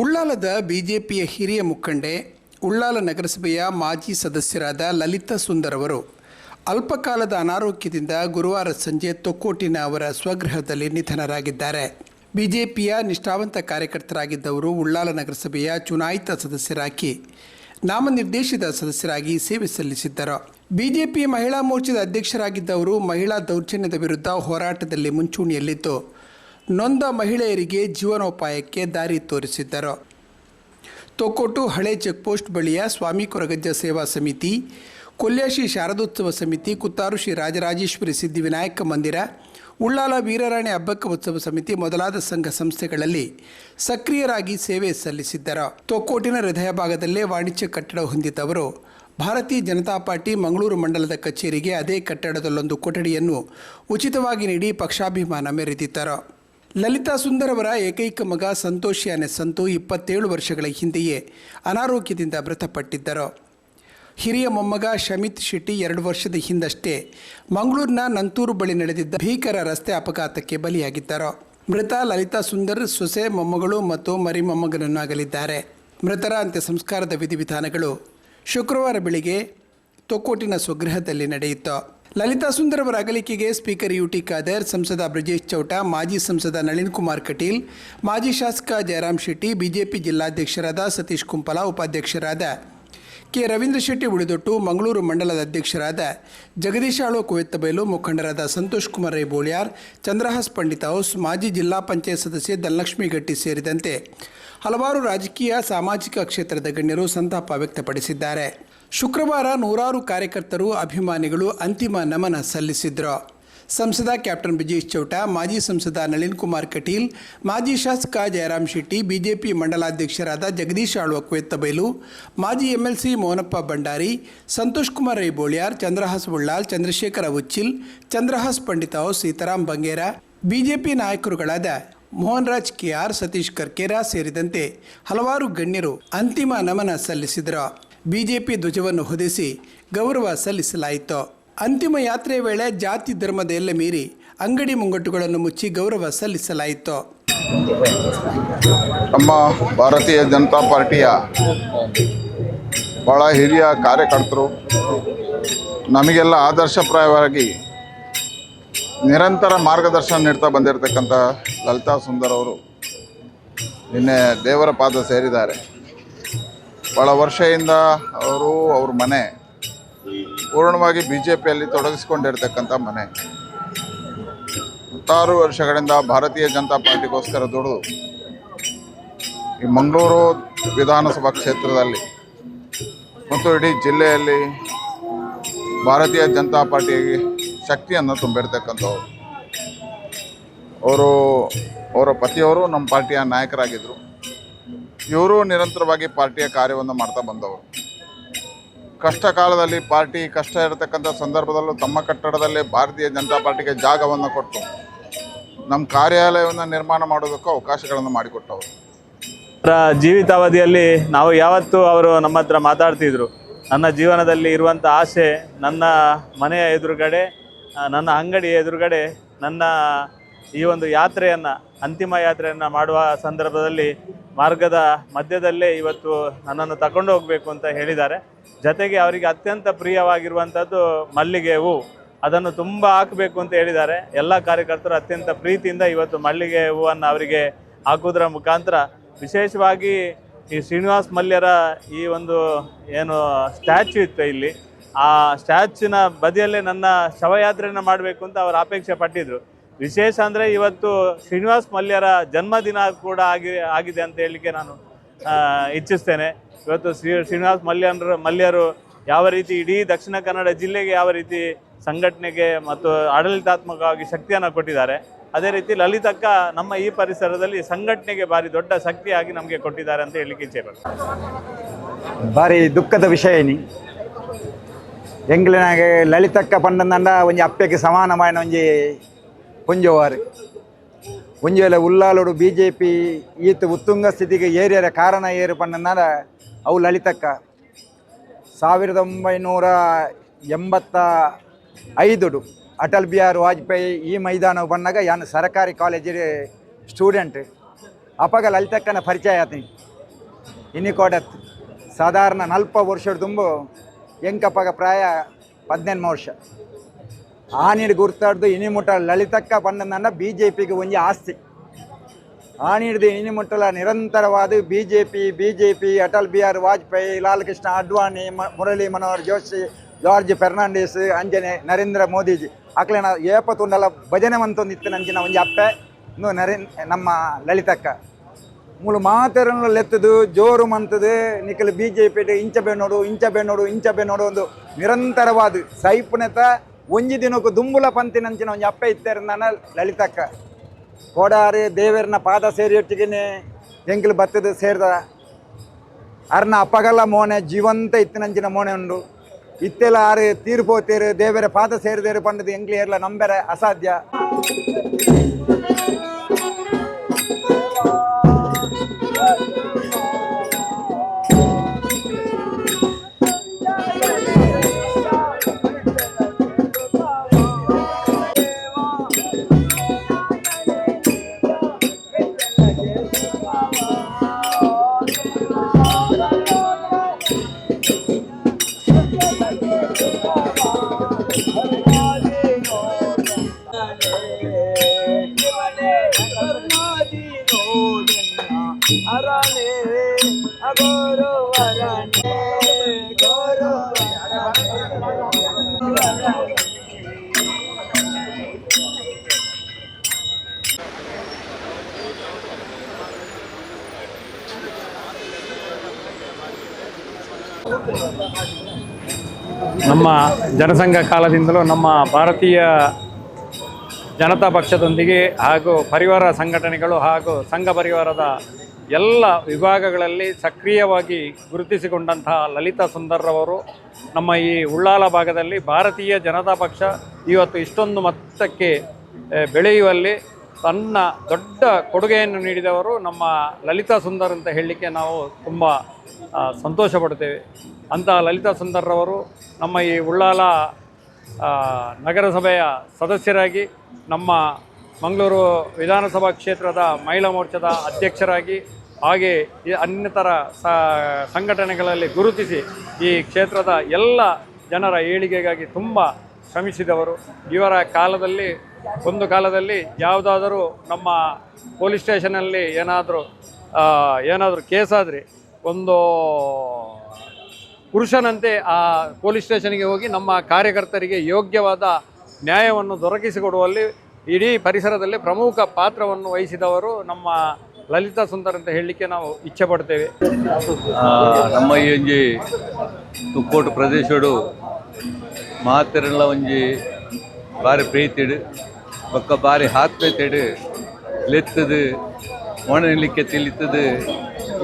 ಉಳ್ಳಾಲದ ಬಿಜೆಪಿಯ ಹಿರಿಯ ಮುಖಂಡೆ, ಉಳ್ಳಾಲ ನಗರಸಭೆಯ ಮಾಜಿ ಸದಸ್ಯರಾದ ಲಲಿತಾ ಸುಂದರ್ ಅವರು ಅಲ್ಪಕಾಲದ ಅನಾರೋಗ್ಯದಿಂದ ಗುರುವಾರ ಸಂಜೆ ತೊಕ್ಕೋಟಿನ ಅವರ ಸ್ವಗೃಹದಲ್ಲಿ ನಿಧನರಾಗಿದ್ದಾರೆ. ಬಿಜೆಪಿಯ ನಿಷ್ಠಾವಂತ ಕಾರ್ಯಕರ್ತರಾಗಿದ್ದವರು ಉಳ್ಳಾಲ ನಗರಸಭೆಯ ಚುನಾಯಿತ ಸದಸ್ಯರಾಗಿ ನಾಮನಿರ್ದೇಶಿತ ಸದಸ್ಯರಾಗಿ ಸೇವೆ ಸಲ್ಲಿಸಿದ್ದರು. ಬಿಜೆಪಿ ಮಹಿಳಾ ಮೋರ್ಚಾದ ಅಧ್ಯಕ್ಷರಾಗಿದ್ದವರು ಮಹಿಳಾ ದೌರ್ಜನ್ಯದ ವಿರುದ್ಧ ಹೋರಾಟದಲ್ಲಿ ಮುಂಚೂಣಿಯಲ್ಲಿದ್ದು ನೊಂದ ಮಹಿಳೆಯರಿಗೆ ಜೀವನೋಪಾಯಕ್ಕೆ ದಾರಿ ತೋರಿಸಿದ್ದರು. ತೊಕ್ಕೊಟ್ಟು ಹಳೆ ಚೆಕ್ಪೋಸ್ಟ್ ಬಳಿಯ ಸ್ವಾಮಿ ಕೊರಗಜ್ಜ ಸೇವಾ ಸಮಿತಿ, ಕೊಲ್ಯಾಶಿ ಶಾರದೋತ್ಸವ ಸಮಿತಿ, ಕುತ್ತಾರು ಶ್ರೀ ರಾಜರಾಜೇಶ್ವರಿ ಸಿದ್ಧಿವಿನಾಯಕ ಮಂದಿರ, ಉಳ್ಳಾಲ ವೀರರಾಣಿ ಹಬ್ಬಕ್ಕ ಉತ್ಸವ ಸಮಿತಿ ಮೊದಲಾದ ಸಂಘ ಸಂಸ್ಥೆಗಳಲ್ಲಿ ಸಕ್ರಿಯರಾಗಿ ಸೇವೆ ಸಲ್ಲಿಸಿದ್ದರು. ತೊಕ್ಕೋಟಿನ ಹೃದಯ ಭಾಗದಲ್ಲೇ ವಾಣಿಜ್ಯ ಕಟ್ಟಡ ಹೊಂದಿದ್ದವರು ಭಾರತೀಯ ಜನತಾ ಪಾರ್ಟಿ ಮಂಗಳೂರು ಮಂಡಲದ ಕಚೇರಿಗೆ ಅದೇ ಕಟ್ಟಡದಲ್ಲೊಂದು ಕೊಠಡಿಯನ್ನು ಉಚಿತವಾಗಿ ನೀಡಿ ಪಕ್ಷಾಭಿಮಾನ ಮೆರೆದಿದ್ದರು. ಲಲಿತಾ ಸುಂದರ್ ಅವರ ಏಕೈಕ ಮಗ ಸಂತೋಷ್ ಯಾನೆ ಸಂತು ಇಪ್ಪತ್ತೇಳು ವರ್ಷಗಳ ಹಿಂದೆಯೇ ಅನಾರೋಗ್ಯದಿಂದ ಮೃತಪಟ್ಟಿದ್ದರು. ಹಿರಿಯ ಮೊಮ್ಮಗ ಶಮಿತ್ ಶೆಟ್ಟಿ ಎರಡು ವರ್ಷದ ಹಿಂದಷ್ಟೇ ಮಂಗಳೂರಿನ ನಂತೂರು ಬಳಿ ನಡೆದಿದ್ದ ಭೀಕರ ರಸ್ತೆ ಅಪಘಾತಕ್ಕೆ ಬಲಿಯಾಗಿದ್ದರು. ಮೃತ ಲಲಿತಾ ಸುಂದರ್, ಸೊಸೆ, ಮೊಮ್ಮಗಳು ಮತ್ತು ಮರಿ ಮೊಮ್ಮಗನನ್ನು ಅಗಲಿದ್ದಾರೆ ಮೃತರ ಅಂತ್ಯ ಸಂಸ್ಕಾರದ ವಿಧಿವಿಧಾನಗಳು ಶುಕ್ರವಾರ ಬೆಳಿಗ್ಗೆ ತೊಕ್ಕೋಟಿನ ಸ್ವಗೃಹದಲ್ಲಿ ನಡೆಯಿತು. ಲಲಿತಾ ಸುಂದರವರ ಅಗಲಿಕೆಗೆ ಸ್ಪೀಕರ್ ಯು ಟಿ ಖಾದರ್, ಸಂಸದ ಬ್ರಜೇಶ್ ಚೌಟ, ಮಾಜಿ ಸಂಸದ ನಳಿನ್ ಕುಮಾರ್ ಕಟೀಲ್, ಮಾಜಿ ಶಾಸಕ ಜಯರಾಮ್ ಶೆಟ್ಟಿ, ಬಿಜೆಪಿ ಜಿಲ್ಲಾಧ್ಯಕ್ಷರಾದ ಸತೀಶ್ ಕುಂಪಲ ಉಪಾಧ್ಯಕ್ಷರಾದ ಕೆ ರವೀಂದ್ರ ಶೆಟ್ಟಿ ಉಳಿದೊಟ್ಟು ಮಂಗಳೂರು ಮಂಡಲದ ಅಧ್ಯಕ್ಷರಾದ ಜಗದೀಶ್ ಆಳೋ ಕುವೆತ್ತಬೈಲು ಮುಖಂಡರಾದ ಸಂತೋಷ್ ಕುಮಾರ್ ರೈ ಬೋಳ್ಯಾರ್ ಚಂದ್ರಹಾಸ್ ಪಂಡಿತ್ ಹೌಸ್, ಮಾಜಿ ಜಿಲ್ಲಾ ಪಂಚಾಯತ್ ಸದಸ್ಯೆ ಧನಲಕ್ಷ್ಮಿ ಗಟ್ಟಿ ಸೇರಿದಂತೆ ಹಲವಾರು ರಾಜಕೀಯ, ಸಾಮಾಜಿಕ ಕ್ಷೇತ್ರದ ಗಣ್ಯರು ಸಂತಾಪ ವ್ಯಕ್ತಪಡಿಸಿದ್ದಾರೆ. ಶುಕ್ರವಾರ ನೂರಾರು ಕಾರ್ಯಕರ್ತರು, ಅಭಿಮಾನಿಗಳು ಅಂತಿಮ ನಮನ ಸಲ್ಲಿಸಿದ್ರು. ಸಂಸದ ಕ್ಯಾಪ್ಟನ್ ಬ್ರಿಜೇಶ್ ಚೌಟ, ಮಾಜಿ ಸಂಸದ ನಳಿನ್ ಕುಮಾರ್ ಕಟೀಲ್, ಮಾಜಿ ಶಾಸಕ ಜಯರಾಮ್ ಶೆಟ್ಟಿ, ಬಿಜೆಪಿ ಮಂಡಲಾಧ್ಯಕ್ಷರಾದ ಜಗದೀಶ್ ಆಳ್ವ ಕುವೆತ್ತಬೈಲು ಮಾಜಿ ಎಂಎಲ್ಸಿ ಮೋನಪ್ಪ ಭಂಡಾರಿ, ಸಂತೋಷ್ ಕುಮಾರ್ ರೈ ಬೋಳ್ಯಾರ್ ಚಂದ್ರಹಾಸ್ ಉಳ್ಳಾಲ್ ಚಂದ್ರಶೇಖರ ಉಚ್ಚಿಲ್, ಚಂದ್ರಹಾಸ್ ಪಂಡಿತಾವ್ ಸೀತಾರಾಮ್ ಬಂಗೇರ, ಬಿಜೆಪಿ ನಾಯಕರುಗಳಾದ ಮೋಹನ್ ರಾಜ್ ಕೆಆರ್, ಸತೀಶ್ ಕರ್ಕೇರ ಸೇರಿದಂತೆ ಹಲವಾರು ಗಣ್ಯರು ಅಂತಿಮ ನಮನ ಸಲ್ಲಿಸಿದರು. ಬಿಜೆಪಿ ಧ್ವಜವನ್ನು ಹೊದಿಸಿ ಗೌರವ ಸಲ್ಲಿಸಲಾಯಿತು. ಅಂತಿಮ ಯಾತ್ರೆ ವೇಳೆ ಜಾತಿ ಧರ್ಮದ ಎಲ್ಲ ಮೀರಿ ಅಂಗಡಿ ಮುಂಗಟ್ಟುಗಳನ್ನು ಮುಚ್ಚಿ ಗೌರವ ಸಲ್ಲಿಸಲಾಯಿತು. ನಮ್ಮ ಭಾರತೀಯ ಜನತಾ ಪಾರ್ಟಿಯ ಭಾಳ ಹಿರಿಯ ಕಾರ್ಯಕರ್ತರು, ನಮಗೆಲ್ಲ ಆದರ್ಶಪ್ರಾಯವಾಗಿ ನಿರಂತರ ಮಾರ್ಗದರ್ಶನ ನೀಡ್ತಾ ಬಂದಿರತಕ್ಕಂಥ ಲಲಿತಾ ಸುಂದರ್ ಅವರು ನಿನ್ನೆ ದೇವರ ಪಾದ ಸೇರಿದ್ದಾರೆ. ಭಾಳ ವರ್ಷದಿಂದ ಅವರು ಅವ್ರ ಮನೆ ಪೂರ್ಣವಾಗಿ ಬಿ ಜೆ ಪಿಯಲ್ಲಿ ತೊಡಗಿಸ್ಕೊಂಡಿರ್ತಕ್ಕಂಥ ಮನೆ. ಹತ್ತಾರು ವರ್ಷಗಳಿಂದ ಭಾರತೀಯ ಜನತಾ ಪಾರ್ಟಿಗೋಸ್ಕರ ದುಡಿದು ಈ ಮಂಗಳೂರು ವಿಧಾನಸಭಾ ಕ್ಷೇತ್ರದಲ್ಲಿ ಮತ್ತು ಇಡೀ ಜಿಲ್ಲೆಯಲ್ಲಿ ಭಾರತೀಯ ಜನತಾ ಪಾರ್ಟಿಗೆ ಶಕ್ತಿಯನ್ನು ತುಂಬಿರ್ತಕ್ಕಂಥವ್ರು. ಅವರು, ಅವರ ಪತಿಯವರು ನಮ್ಮ ಪಾರ್ಟಿಯ ನಾಯಕರಾಗಿದ್ದರು. ಇವರು ನಿರಂತರವಾಗಿ ಪಾರ್ಟಿಯ ಕಾರ್ಯವನ್ನು ಮಾಡ್ತಾ ಬಂದವರು. ಕಷ್ಟ ಕಾಲದಲ್ಲಿ ಪಾರ್ಟಿ ಕಷ್ಟ ಇರತಕ್ಕಂಥ ಸಂದರ್ಭದಲ್ಲೂ ತಮ್ಮ ಕಟ್ಟಡದಲ್ಲಿ ಭಾರತೀಯ ಜನತಾ ಪಾರ್ಟಿಗೆ ಜಾಗವನ್ನು ಕೊಟ್ಟು ನಮ್ಮ ಕಾರ್ಯಾಲಯವನ್ನು ನಿರ್ಮಾಣ ಮಾಡೋದಕ್ಕೂ ಅವಕಾಶಗಳನ್ನು ಮಾಡಿಕೊಟ್ಟವರು. ಅವರ ಜೀವಿತಾವಧಿಯಲ್ಲಿ ನಾವು ಯಾವತ್ತೂ ಅವರು ನಮ್ಮ ಹತ್ರ ಮಾತಾಡ್ತಿದ್ರು. ನನ್ನ ಜೀವನದಲ್ಲಿ ಇರುವಂಥ ಆಸೆ ನನ್ನ ಮನೆಯ ಎದುರುಗಡೆ, ನನ್ನ ಅಂಗಡಿಯ ಎದುರುಗಡೆ, ನನ್ನ ಈ ಒಂದು ಯಾತ್ರೆಯನ್ನು, ಅಂತಿಮ ಯಾತ್ರೆಯನ್ನು ಮಾಡುವ ಸಂದರ್ಭದಲ್ಲಿ ಮಾರ್ಗದ ಮಧ್ಯದಲ್ಲೇ ಇವತ್ತು ನನ್ನನ್ನು ತಗೊಂಡು ಹೋಗಬೇಕು ಅಂತ ಹೇಳಿದ್ದಾರೆ. ಜೊತೆಗೆ ಅವರಿಗೆ ಅತ್ಯಂತ ಪ್ರಿಯವಾಗಿರುವಂಥದ್ದು ಮಲ್ಲಿಗೆ ಹೂವು ಅದನ್ನು ತುಂಬ ಹಾಕಬೇಕು ಅಂತ ಹೇಳಿದ್ದಾರೆ. ಎಲ್ಲ ಕಾರ್ಯಕರ್ತರು ಅತ್ಯಂತ ಪ್ರೀತಿಯಿಂದ ಇವತ್ತು ಮಲ್ಲಿಗೆ ಹೂವನ್ನು ಅವರಿಗೆ ಹಾಕುವುದರ ಮುಖಾಂತರ ವಿಶೇಷವಾಗಿ ಈ ಶ್ರೀನಿವಾಸ್ ಮಲ್ಯರ ಈ ಒಂದು ಏನು ಸ್ಟ್ಯಾಚ್ಯೂ ಇತ್ತು ಇಲ್ಲಿ. ಆ ಸ್ಟ್ಯಾಚ್ಯೂನ ಬದಿಯಲ್ಲೇ ನನ್ನ ಶವಯಾತ್ರೆಯನ್ನು ಮಾಡಬೇಕು ಅಂತ ಅವರು ಅಪೇಕ್ಷೆ ಪಟ್ಟಿದ್ರು. ವಿಶೇಷ ಅಂದರೆ ಇವತ್ತು ಶ್ರೀನಿವಾಸ್ ಮಲ್ಯರ ಜನ್ಮದಿನ ಕೂಡ ಆಗಿ ಆಗಿದೆ ಅಂತ ಹೇಳಲಿಕ್ಕೆ ನಾನು ಇಚ್ಛಿಸ್ತೇನೆ. ಇವತ್ತು ಶ್ರೀ ಶ್ರೀನಿವಾಸ್ ಮಲ್ಯನ್ರು ಮಲ್ಯರು ಯಾವ ರೀತಿ ಇಡೀ ದಕ್ಷಿಣ ಕನ್ನಡ ಜಿಲ್ಲೆಗೆ ಯಾವ ರೀತಿ ಸಂಘಟನೆಗೆ ಮತ್ತು ಆಡಳಿತಾತ್ಮಕವಾಗಿ ಶಕ್ತಿಯನ್ನು ಕೊಟ್ಟಿದ್ದಾರೆ, ಅದೇ ರೀತಿ ಲಲಿತಕ್ಕ ನಮ್ಮ ಈ ಪರಿಸರದಲ್ಲಿ ಸಂಘಟನೆಗೆ ಭಾರಿ ದೊಡ್ಡ ಶಕ್ತಿಯಾಗಿ ನಮಗೆ ಕೊಟ್ಟಿದ್ದಾರೆ ಅಂತ ಹೇಳಲಿಕ್ಕೆ ಇಚ್ಛೆ ಬರ್ತದೆ ಬಾರಿ ದುಃಖದ ವಿಷಯ ಏನಿ ಎಂಗ್ಲಿನಾಗೆ ಲಲಿತಕ್ಕ ಪಂಡನಂಡ ಒಂಜಿ ಅಪ್ಪೆಗೆ ಸಮಾನమైన ಒಂಜಿ ಪುಂಜೋವಾರು. ಒಂಜೇಲ ಉಲ್ಲಾಲೋಡು ಬಿ ಜೆ ಪಿ ಈತ ಉತ್ತುಂಗ ಸ್ಥಿತಿಗೆ ಏರಿಯರ ಕಾರಣ ಏರು ಪಂಡಂದಾಂಡ ಅವು ಲಲಿತಕ್ಕ. ಸಾವಿರದ ಒಂಬೈನೂರ ಎಂಬತ್ತ ಐದುಡು ಅಟಲ್ ಬಿಹಾರಿ ವಾಜಪೇಯಿ ಈ ಮೈದಾನವು ಬಂದಾಗ ಯಾನು ಸರಕಾರಿ ಕಾಲೇಜಿಗೆ ಸ್ಟೂಡೆಂಟ್. ಅಪಗ ಲಲಿತಕ್ಕನ ಪರಿಚಯ ಆತೀನಿ ಇನ್ನಿಕೋಡತ್ ಸಾಧಾರಣ ನಲ್ಪ ವರ್ಷದ ತುಂಬು ಎಂಕಪ್ಪಗ ಪ್ರಾಯ ಪದ್ನೆಂಟು ವರ್ಷ. ಆನಿಡ್ ಗುರ್ತಾಡ್ದು ಇನಿಮುಟ್ಟ ಲಲಿತಕ್ಕ ಪಂಡನಂಡ ಬಿ ಜೆ ಪಿಗೆ ಒಂಜಿ ಆಸ್ತಿ. ಆಣಿಡ್ದು ಇನಿಮುಟ್ಟಲ ನಿರಂತರವಾದ B J P B J P Atal Bihari, Vajpayee Lal Krishna Advani Murali Manohar Joshi, George Fernandes ಅಂಜನೆ ನರೇಂದ್ರ ಮೋದಿಜಿ. ಆಕ್ಲೇನ ಏಪತ್ತೊಂದಲ ಭಜನೆ ಮಂತೊಂದು ಇತ್ತು ನಂಜಿನ ಒಂಜಿ ಅಪ್ಪೆ, ಇನ್ನು ನರೇನ್ ನಮ್ಮ ಲಲಿತಕ್ಕ. ಮೂಲು ಮಾತೆರನ್ನು ಲೆತ್ತದು, ಜೋರು ಮಂತದು, ನಿಖಲ್ ಬಿ ಜೆ ಪಿ ಇಂಚ ಬೆನ್ನೋಡು ಇಂಚ ಬೆನ್ನೋಡು ಇಂಚ ಬೆನ್ನೋಡು ಒಂದು ನಿರಂತರವಾದ ಸೈಪುನೆತ ಒಂಜಿ ದಿನಕ್ಕೂ ದುಂಬುಲ ಪಂತಿನಂಚಿನ ಒಂಜಿ ಅಪ್ಪೆ ನನ್ನ ಲಲಿತಕ್ಕ. ಕೋಡಾರಿ, ದೇವರನ ಪಾದ ಸೇರಿಯೊಟ್ಟಿಗೆ ಎಂಕಲ್ ಬತ್ತದ ಸೇರಿದ. ಅರ್ನ ಅಪ್ಪಗಲ್ಲ ಮೋನೆ, ಜೀವಂತ ಇತ್ತಿನಂಚಿನ ಮೋನೆ ಉಂಡು. ಇತ್ತೆಲ್ಲ ಆರು ತೀರ್ಪೋತೀರು ದೇವರ ಪಾದ ಸೇರಿದೇರು ಪಂಡದು ಎಂಕ್ಲಿ ಏರ್ಲ ನಂಬೆರೆ ಅಸಾಧ್ಯ. ನಮ್ಮ ಜನಸಂಘ ಕಾಲದಿಂದಲೂ ನಮ್ಮ ಭಾರತೀಯ ಜನತಾ ಪಕ್ಷದೊಂದಿಗೆ ಹಾಗೂ ಪರಿವಾರ ಸಂಘಟನೆಗಳು ಹಾಗೂ ಸಂಘ ಪರಿವಾರದ ಎಲ್ಲ ವಿಭಾಗಗಳಲ್ಲಿ ಸಕ್ರಿಯವಾಗಿ ಗುರುತಿಸಿಕೊಂಡಂತಹ ಲಲಿತಾ ಸುಂದರ್ರವರು ನಮ್ಮ ಈ ಉಳ್ಳಾಲ ಭಾಗದಲ್ಲಿ ಭಾರತೀಯ ಜನತಾ ಪಕ್ಷ ಇವತ್ತು ಇಷ್ಟೊಂದು ಮಟ್ಟಕ್ಕೆ ಬೆಳೆಯುವಲ್ಲಿ ತನ್ನ ದೊಡ್ಡ ಕೊಡುಗೆಯನ್ನು ನೀಡಿದವರು ನಮ್ಮ ಲಲಿತಾ ಸುಂದರ್ ಅಂತ ಹೇಳಲಿಕ್ಕೆ ನಾವು ತುಂಬ ಸಂತೋಷ ಪಡ್ತೇವೆ ಅಂತಹ ಲಲಿತಾ ಸುಂದರ್ರವರು ನಮ್ಮ ಈ ಉಳ್ಳಾಲ ನಗರಸಭೆಯ ಸದಸ್ಯರಾಗಿ, ನಮ್ಮ ಮಂಗಳೂರು ವಿಧಾನಸಭಾ ಕ್ಷೇತ್ರದ ಮಹಿಳಾ ಮೋರ್ಚಾದ ಅಧ್ಯಕ್ಷರಾಗಿ, ಹಾಗೆ ಅನ್ಯತರ ಸಂಘಟನೆಗಳಲ್ಲಿ ಗುರುತಿಸಿ ಈ ಕ್ಷೇತ್ರದ ಎಲ್ಲ ಜನರ ಏಳಿಗೆಗಾಗಿ ತುಂಬ ಶ್ರಮಿಸಿದವರು. ಇವರ ಕಾಲದಲ್ಲಿ, ಒಂದು ಕಾಲದಲ್ಲಿ ಯಾವುದಾದರೂ ನಮ್ಮ ಪೊಲೀಸ್ ಸ್ಟೇಷನಲ್ಲಿ ಏನಾದರೂ ಏನಾದರೂ ಕೇಸಾದರೆ ಒಂದು ಪುರುಷನಂತೆ ಆ ಪೊಲೀಸ್ ಸ್ಟೇಷನ್ಗೆ ಹೋಗಿ ನಮ್ಮ ಕಾರ್ಯಕರ್ತರಿಗೆ ಯೋಗ್ಯವಾದ ನ್ಯಾಯವನ್ನು ದೊರಕಿಸಿಕೊಡುವಲ್ಲಿ ಇಡೀ ಪರಿಸರದಲ್ಲಿ ಪ್ರಮುಖ ಪಾತ್ರವನ್ನು ವಹಿಸಿದವರು ನಮ್ಮ ಲಲಿತಾ ಸುಂದರ್ ಅಂತ ಹೇಳಲಿಕ್ಕೆ ನಾವು ಇಚ್ಛೆ ಪಡ್ತೇವೆ. ನಮ್ಮ ಈ ತುಕ್ಕೋಟು ಪ್ರದೇಶಡು ಮಾತೆರೆಲ್ಲ ಒಂಜಿ ಬಾರಿ ಪ್ರೀತಿಡು, ಬೊಕ್ಕ ಬಾರಿ ಆತ್ಮೀಯತೆಡು, ಲೆತ್ತದು ಒಣನಿಲಿಕ್ಕೆ ತಿಳಿತದು,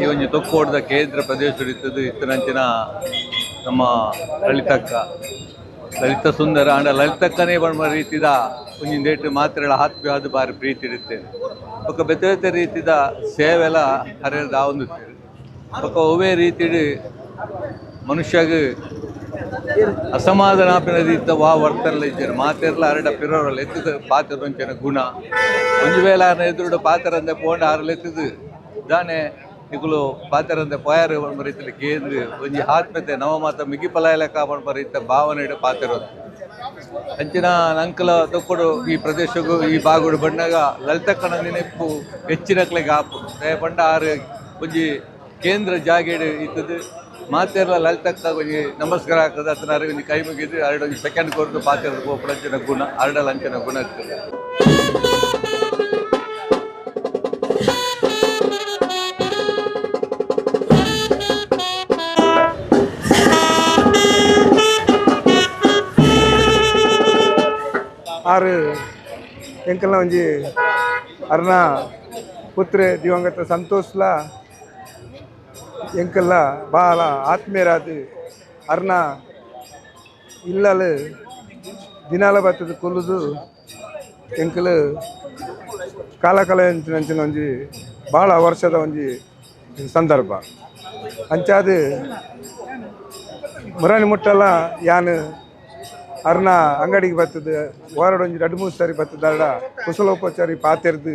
ಈ ಒಂಜಿ ತೊಕ್ಕೋಡ್ದ ಕೇಂದ್ರ ಪ್ರದೇಶ ಇರ್ತದೆ ಇತ್ತನಂಚಿನ ನಮ್ಮ ಲಲಿತಕ್ಕ. ಲಲಿತ ಸುಂದರ ಆಂಡ ಲಲಿತಕ್ಕನೇ ಬಣ್ಣ ರೀತಿದ ಒಂಜಿಂದೇಟು ಮಾತ್ರೆಗಳ ಆತ್ಮೀಯ ಅದು ಬಾರಿ ಪ್ರೀತಿ ಇಡುತ್ತೇನೆ ಬೊಕ್ಕ ಬೆತ್ತ ರೀತಿದ ಸೇವೆಲ ಹರಿಯದ ಆವೊಂದುತ್ತೇವೆ ಬೊಕ್ಕ ಒವೇ ರೀತಿಡು ಮನುಷ್ಯಗ ಅಸಮಾಧಾನಾಪಿನ ರೀತಿಯ ವಾ ವರ್ತನೆಲ್ಲ ಇದ್ದಾರೆ ಮಾತೆರ್ಲ ಅರಡ ಪಿರೋರಲ್ಲಿ ಎತ್ತಿದ ಪಾತ್ರ ಒಂಚನ ಗುಣ. ಒಂದು ವೇಳೆ ಆನ ಎದುರುಡು ಪಾತ್ರಂದೆ ಪೋಂಡ ಆರಲ್ಲಿ ಎತ್ತದು. ದಾನೆ ಇಗುಲು ಪಾತ್ರಂದೆ ಪೋಯಾರು ರೀತಿಯಲ್ಲಿ ಕೇಂದ್ರ ಒಂಜಿ ಆತ್ಮತೆ ನವಮಾತ ಮಿಗಿಪಲಾಯಲ ಕಾಪಾಡ ಬರೀತ ಭಾವನೆ ಪಾತಿರೋದು ಅಂಚಿನ ನಂಕಲ ತೊಕ್ಕಡು ಈ ಪ್ರದೇಶಗೂ, ಈ ಬಾಗುಡು ಬಣ್ಣಗ ಲಲಿತಕ್ಕನ ನೆನಪು ಹೆಚ್ಚಿನಕ್ಲೆಗೆ ಆಪು ದಯ ಪಂಡ ಆರು ಒಂಜಿ ಕೇಂದ್ರ ಜಾಗೆಡು ಇದ್ದದು ಮಾತೆರ್ಲ ಲಲಿತಕ್ಕ ಒಂಜಿ ನಮಸ್ಕಾರ ಆಗ್ತದೆ. ಅದನ್ನ ಅರಿವಿನ ಕೈ ಮುಗಿದು ಹರಡೋಗಿ ಸೆಕೆಂಡ್ ಕೊರ್ದು ಪಾತೆರ್ದು ಗೋಪುರಂಚಿನ ಗುಣ. ಅರಡಲ ಅಂಚಿನ ಗುಣ ಇರ್ತದೆ ಆರು ಎಂಕಲ್ನ ಒಂಜಿ ಅರ್ನ ಪುತ್ರೆ ದಿವಂಗತ ಸಂತೋಷ್ಲ ಎಂಕಲ್ಲ ಬಹಳ ಆತ್ಮೀಯರಾದ ಅರ್ನ ಇಲ್ಲಲು ದಿನಾಲ ಬತ್ತದ ಕೊಲ್ಲುದು ಎಂಕಲು ಕಾಲ ಕಾಲ ಅಂಚಿನ ಒಂಜಿ ಭಾಳ ವರ್ಷದ ಒಂಜಿ ಸಂದರ್ಭ. ಅಂಚಾದ ಮುರಾಣಿ ಮುಟ್ಟಲ್ಲ ಯಾನು ಅರ್ನ ಅಂಗಡಿಗೆ ಬರ್ತದೆ ವಾರಡ್ ಒಂಜಿ ಎರಡು ಮೂರು ಸಾರಿ ಬರ್ತದಾಡ ಕುಶಲೋಪಚಾರಿ ಪಾತೆರ್ದು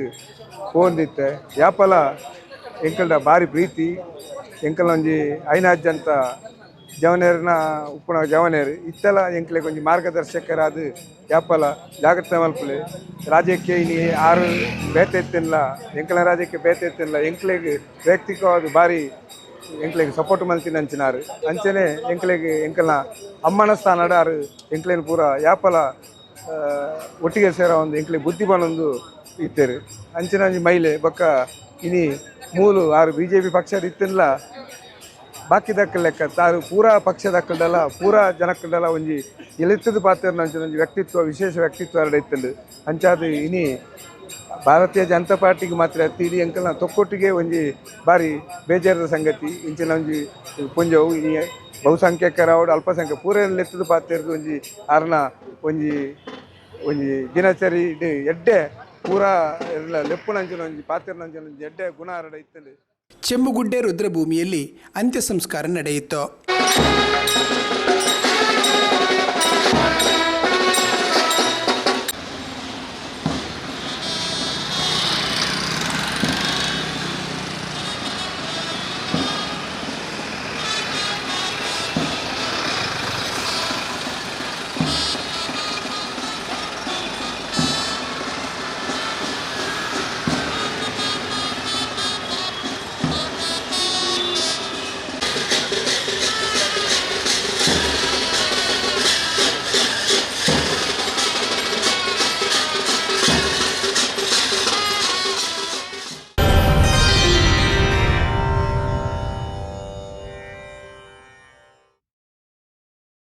ಹೋಂದಿತ್ತೆ. ಯಾಪಲ ಎಂಕಲ್ಡ ಭಾರಿ ಪ್ರೀತಿ. ಎಂಕಲ್ನ ಒಂಜಿ ಐನಾಜ್ ಅಂತ ಜವನೇರಿನ ಉಪ್ಪುನ ಜವನೇರಿ. ಇತ್ತೆಲ ಎಂಕ್ಲೆಗ್ ಒಂಜಿ ಮಾರ್ಗದರ್ಶಕರಾದ ಯಾಪಲ ಜಾಗ್ರತೆ ಮಲ್ಪಲೆ. ರಾಜಕೀಯ ಇನಿ ಆರು ಬೇತೆ ಎತ್ತಿಲ್ಲ ಎಂಕಲ ರಾಜ್ಯಕ್ಕೆ ಬೇತೆ ಎತ್ತಿಲ್ಲ ಎಂಕ್ಲೆಗ್ ವೈಯಕ್ತಿಕವಾದ ಬಾರಿ ಎಂಕ್ಲೆಗ್ ಸಪೋರ್ಟ್ ಮಲ್ತಿನ ಅಂಚಿನಾರು. ಅಂಚನೆ ಎಂಕ್ಲೆಗ್ ಎಂಕಲ್ನ ಅಮ್ಮನ ಸ್ಥಾನ ಆರು ಎಂಕ್ಲೆನ್ ಪೂರ ಯಾಪಲ ಒಟ್ಟಿಗೆ ಸೇರೋ ಒಂದು ಎಂಕ್ಲೆ ಬುದ್ಧಿ ಒಂದು ಇತ್ತೇರು. ಅಂಚಿನ ಮೈಲೆ ಬೊಕ್ಕ ಇನಿ ಮೂಲು ಆರು ಬಿ ಜೆ ಪಿ ಪಕ್ಷದ ಇತ್ತಿಲ್ಲ ಬಾಕಿ ಲೆಕ್ಕ ತಾರು ಪೂರಾ ಪಕ್ಷ ದಕ್ಕಲ್ದಲ್ಲ ಪೂರಾ ಜನಕ್ಕಲ್ದಲ್ಲ ಒಂಜಿ ಎಲಿತದ ಪಾತ್ರ ಒಂಜಿ ವ್ಯಕ್ತಿತ್ವ, ವಿಶೇಷ ವ್ಯಕ್ತಿತ್ವ ಎರಡು ಅಂಚಾದ ಇನಿ ಭಾರತೀಯ ಜನತಾ ಪಾರ್ಟಿಗೆ ಮಾತ್ರ ತೀಡಿ ಅಂಕಲ್ನ ತೊಕ್ಕೊಟ್ಟಿಗೆ ಒಂಜಿ ಬಾರಿ ಬೇಜಾರದ ಸಂಗತಿ. ಇಂಚಿನ ಒಂಜಿ ಪುಂಜವು ಇನಿ ಬಹುಸಂಖ್ಯಾತರ ಅಲ್ಪಸಂಖ್ಯೆ ಪೂರ ಲೆತ್ತದ ಪಾತ್ರ ಒಂಜಿ ಆರ್ನ ಒಂಜಿ ಒಂಜಿ ದಿನಚರಿ ಎಡ್ಡೆ ಪೂರ ಎಲ್ಲ ಲೆಪ್ಪುನಂಚಿನ ಒಂಜಿ ಪಾತ್ರನಂಚಿನ ಒಂಜಿ, ಎಡ್ಡೆ, ಗುಣ ಹರಡ ಇತ್ತಂಡು ಚೆಂಬುಗುಡ್ಡೆ ರುದ್ರಭೂಮಿಯಲ್ಲಿ ಅಂತ್ಯ ಸಂಸ್ಕಾರ ನಡೆಯಿತು.